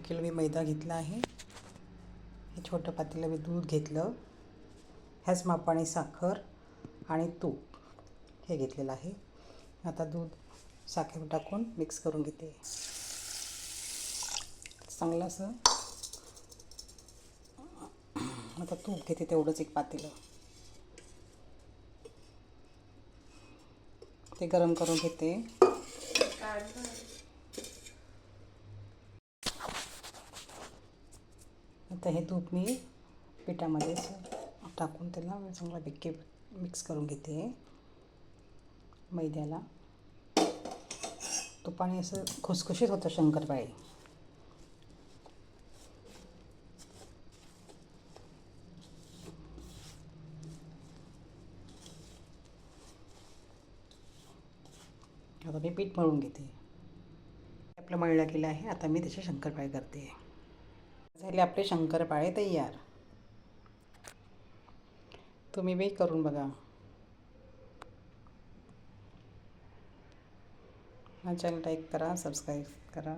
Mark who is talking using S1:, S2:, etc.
S1: एक किलो मी मैदा घेतला आहे. हे छोटं पातेलं मी दूध घेतलं. ह्याच मापाने साखर आणि तूप हे घेतलेलं आहे. आता दूध साखर टाकून मिक्स करून घेते. चांगलं असं. आता तूप घेते तेवढंच एक पातेलं. ते गरम करून घेते. आता हे तूप मी पिठामध्ये टाकून त्याला चांगला बिक्के मिक्स करून घेते. मैद्याला. तुपाने असं खुसखुशीत होतं शंकरपाळी. आता मी पीठ मळून घेते. आपलं मळलं गेलं आहे. आता मी त्याचे शंकरपाळी करते. झाले आपले शंकरपाळे तयार. तुम्ही बी करून बघा. हा चॅनल लाईक करा सबस्क्राईब करा.